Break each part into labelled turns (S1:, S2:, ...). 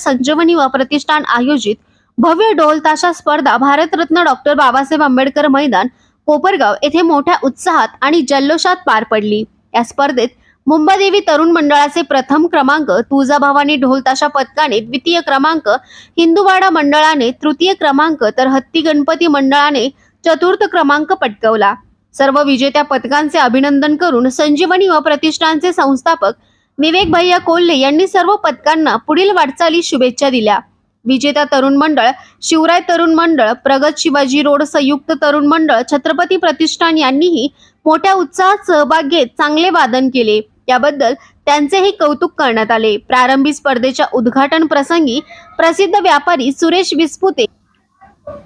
S1: संजीवनी व प्रतिष्ठान आयोजित भव्य ढोल ताशा स्पर्धा भारतरत्न डॉक्टर बाबासाहेब आंबेडकर मैदान कोपरगाव येथे मोठ्या उत्साहात आणि जल्लोषात पार पडली. या स्पर्धेत मुंबादेवी तरुण मंडळाचे प्रथम क्रमांक तुळजाभवानी भवानी ढोलताशा पथकाने द्वितीय क्रमांक हिंदुवाडा मंडळाने तृतीय क्रमांक तर हत्ती गणपती मंडळाने चतुर्थ क्रमांक पटकवला. सर्व विजेत्या पथकांचे अभिनंदन करून संजीवनी व प्रतिष्ठानचे संस्थापक विवेक भैया कोल्हे यांनी सर्व पथकांना पुढील वाटचाली शुभेच्छा दिल्या. विजेता तरुण मंडळ शिवराय तरुण मंडळ प्रगत शिवाजी रोड संयुक्त तरुण मंडळ छत्रपती प्रतिष्ठान यांनीही मोठ्या उत्साहात सहभाग घेत चांगले वादन केले. याबद्दल त्यांचेही कौतुक करण्यात आले. प्रारंभी स्पर्धेच्या उद्घाटन प्रसंगी प्रसिद्ध व्यापारी सुरेश विस्पुते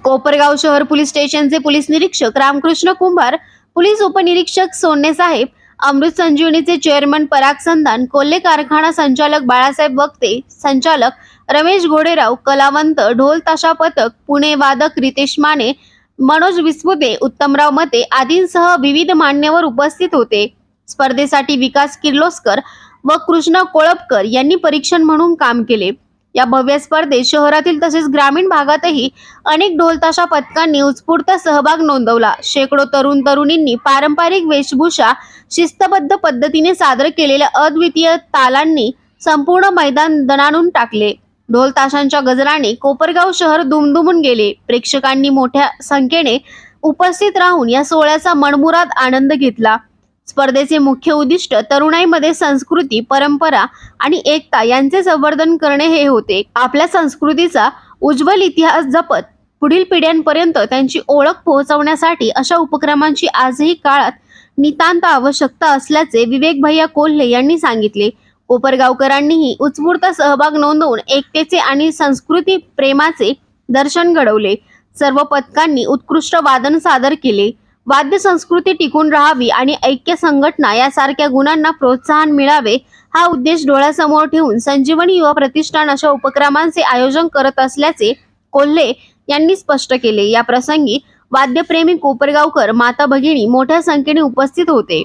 S1: कोपरगाव शहर पोलीस स्टेशनचे पोलीस निरीक्षक रामकृष्ण कुंभार पोलीस उपनिरीक्षक सोन्ने साहेब अमृत संजीवनीचे चेअरमन पराग संधान कोल्हे कारखाना संचालक बाळासाहेब वक्ते संचालक रमेश घोडेराव कलावंत ढोल ताशा पथक पुणे वादक रितेश माने मनोज विस्पुते उत्तमराव मते आदींसह विविध मान्यवर उपस्थित होते. स्पर्धेसाठी विकास किर्लोस्कर व कृष्णा कोळपकर यांनी परीक्षण म्हणून काम केले. या भव्य स्पर्धेत शहरातील तसेच ग्रामीण भागातही अनेक ढोलताशा पथकांनी उत्स्फूर्त सहभाग नोंदवला. शेकडो तरुण तरुणींनी पारंपरिक वेशभूषा शिस्तबद्ध पद्धतीने सादर केलेल्या अद्वितीय तालांनी संपूर्ण मैदान दणाणून टाकले. ढोल ताशांच्या गजराने कोपरगाव शहर दुमदुमून गेले. प्रेक्षकांनी मोठ्या संख्येने उपस्थित राहून या सोहळ्याचा मनमुराद आनंद घेतला. स्पर्धेचे मुख्य उद्दिष्ट तरुणाईमध्ये संस्कृती परंपरा आणि एकता यांचे संवर्धन करणे हे होते. आपल्या संस्कृतीचा उज्ज्वल इतिहास जपत पुढील पिढ्यांपर्यंत त्यांची ओळख पोहोचवण्यासाठी अशा उपक्रमांची आजही काळात नितांत आवश्यकता असल्याचे विवेक भैया कोल्हे यांनी सांगितले. कोपरगावकरांनीही उत्स्फूर्त सहभाग नोंदवून एकतेचे आणि संस्कृती प्रेमाचे दर्शन घडवले. सर्व पथकांनी उत्कृष्ट वादन सादर केले. वाद्य संस्कृती टिकून राहावी आणि ऐक्य संघटना यासारख्या गुणांना प्रोत्साहन मिळावे हा उद्देश डोळ्यासमोर ठेवून संजीवनी युवा प्रतिष्ठान अशा उपक्रमांचे आयोजन करत असल्याचे कोल्हे यांनी स्पष्ट केले. या प्रसंगी वाद्यप्रेमी कोपरगावकर माता भगिनी मोठ्या संख्येने उपस्थित होते.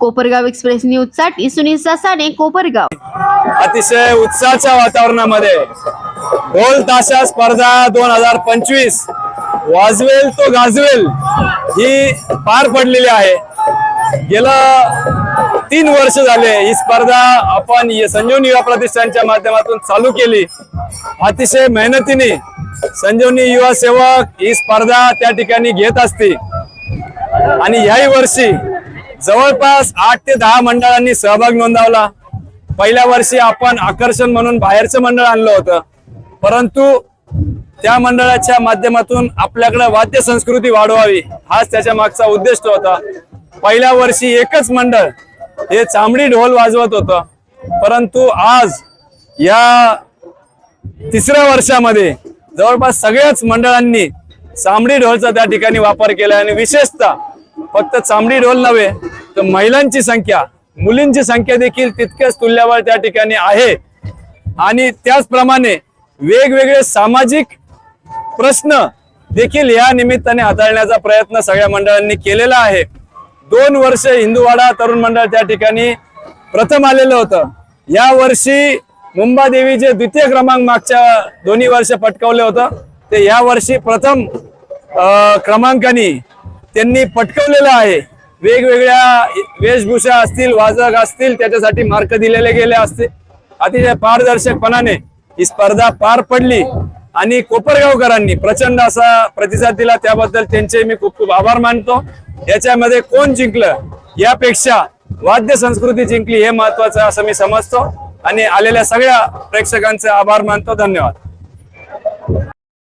S1: कोपरगाव एक्सप्रेस न्यूजसाठी सुनील ससाने कोपरगाव.
S2: अतिशय उत्साहाच्या वातावरणामध्ये ढोल ताशा स्पर्धा दोन हजार पंचवीस वाजवेल तो गाजवेल. ही पार पडलेली आहे. गेलं तीन वर्ष झाले ही स्पर्धा आपण संजीवनी युवा प्रतिष्ठानच्या माध्यमातून चालू केली. अतिशय मेहनतीने संजीवनी युवा सेवक ही स्पर्धा त्या ठिकाणी घेत असते. आणि याही वर्षी जवळपास आठ ते दहा मंडळांनी सहभाग नोंदवला. पहिल्या वर्षी आपण आकर्षण म्हणून बाहेरचं मंडळ आणलं होतं. परंतु त्या मंडळाच्या माध्यमातून आपल्याकडे वाद्य संस्कृती वाढवावी. हाच त्याच्या मागचा उद्देश होता. पहिल्या वर्षी एकच मंडळ हे चांबडी ढोल वाजवत होतं. परंतु आज या तिसऱ्या वर्षामध्ये जवळपास सगळ्याच मंडळांनी चांबडी ढोलचा त्या ठिकाणी वापर केला आणि विशेषतः फक्त चांबडी ढोल नव्हे तर महिलांची संख्या मुलींची संख्या देखील तितक्याच तुल्यावर त्या ठिकाणी आहे. आणि त्याचप्रमाणे वेगवेगळे सामाजिक प्रश्न देखील या निमित्ताने हाताळण्याचा प्रयत्न सगळ्या मंडळांनी केलेला आहे. दोन वर्ष हिंदूवाडा तरुण मंडळ त्या ठिकाणी प्रथम आलेलं होतं. या वर्षी मुंबादेवीचे द्वितीय क्रमांक मागच्या दोन्ही वर्ष पटकावलं होतं. ते या वर्षी प्रथम क्रमांकाने त्यांनी पटकवलेलं आहे. वेगवेगळ्या वेशभूषा असतील वाजक असतील त्याच्यासाठी मार्क दिलेले गेले असते. अतिशय पारदर्शकपणाने ही स्पर्धा पार पडली. आणि कोपरगावकरांनी प्रचंड असा प्रतिसाद दिला. त्याबद्दल त्यांचे मी खूप खूप आभार मानतो. याच्यामध्ये कोण जिंकलं यापेक्षा वाद्य संस्कृती जिंकली हे महत्वाचं असं मी समजतो. आणि आलेल्या सगळ्या प्रेक्षकांचे आभार मानतो. धन्यवाद.